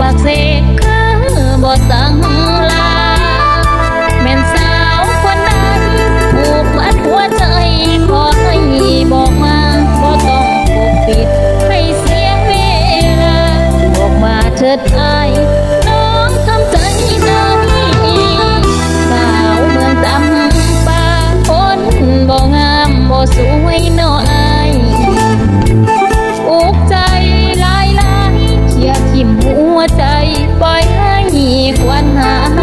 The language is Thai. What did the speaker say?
ปากเสกข้บ่สั่ง ปล่อยให้ควรหา